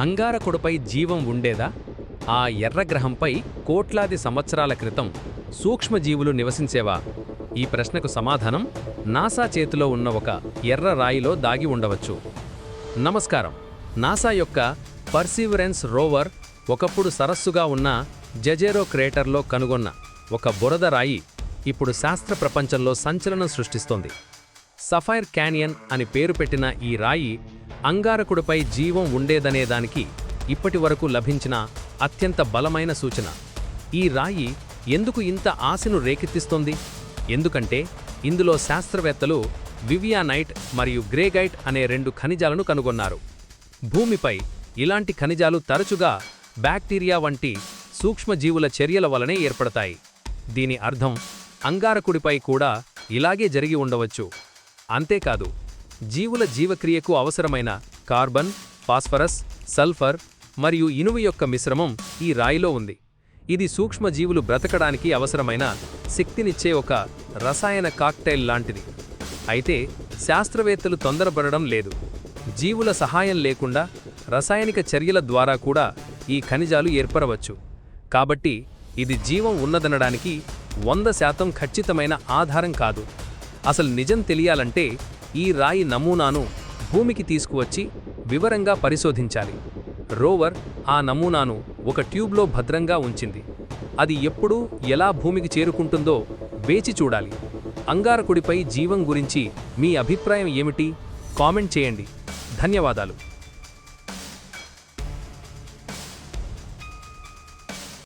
అంగారకుడుపై జీవం ఉండేదా? ఆ ఎర్రగ్రహంపై కోట్లాది సంవత్సరాల క్రితం సూక్ష్మజీవులు నివసించేవా? ఈ ప్రశ్నకు సమాధానం నాసా చేతిలో ఉన్న ఒక ఎర్ర రాయిలో దాగి ఉండవచ్చు. నమస్కారం. నాసా యొక్క పర్సీవరెన్స్ రోవర్ ఒకప్పుడు సరస్సుగా ఉన్న జజేరో క్రేటర్లో కనుగొన్న ఒక బురద రాయి ఇప్పుడు శాస్త్ర ప్రపంచంలో సంచలనం సృష్టిస్తోంది. సఫైర్ క్యానియన్ అని పేరు పెట్టిన ఈ రాయి అంగారకుడిపై జీవం ఉండేదనే దానికి ఇప్పటి వరకు లభించిన అత్యంత బలమైన సూచన. ఈ రాయి ఎందుకు ఇంత ఆశను రేకెత్తిస్తోంది? ఎందుకంటే ఇందులో శాస్త్రవేత్తలు వివియానైట్ మరియు గ్రేగైట్ అనే రెండు ఖనిజాలను కనుగొన్నారు. భూమిపై ఇలాంటి ఖనిజాలు తరచుగా బ్యాక్టీరియా వంటి సూక్ష్మజీవుల చర్యల వలనే ఏర్పడతాయి. దీని అర్థం అంగారకుడిపై కూడా ఇలాగే జరిగి ఉండవచ్చు. అంతేకాదు జీవుల జీవక్రియకు అవసరమైన కార్బన్ ఫాస్ఫరస్ సల్ఫర్ మరియు ఇనుము యొక్క మిశ్రమం ఈ రాయిలో ఉంది. ఇది సూక్ష్మజీవులు బ్రతకడానికి అవసరమైన శక్తినిచ్చే ఒక రసాయన కాక్టైల్ లాంటిది. అయితే శాస్త్రవేత్తలు తొందరపడడం లేదు. జీవుల సహాయం లేకుండా రసాయనిక చర్యల ద్వారా కూడా ఈ ఖనిజాలు ఏర్పరవచ్చు కాబట్టి ఇది జీవం ఉన్నదనడానికి వంద శాతం ఖచ్చితమైన ఆధారం కాదు. అసలు నిజం తెలియాలంటే ఈ రాయి నమూనాను భూమికి తీసుకువచ్చి వివరంగా పరిశోధించాలి. రోవర్ ఆ నమూనాను ఒక ట్యూబ్లో భద్రంగా ఉంచింది. అది ఎప్పుడు ఎలా భూమికి చేరుకుంటుందో వేచి చూడాలి. అంగారకుడిపై జీవం గురించి మీ అభిప్రాయం ఏమిటి? కామెంట్ చేయండి. ధన్యవాదాలు.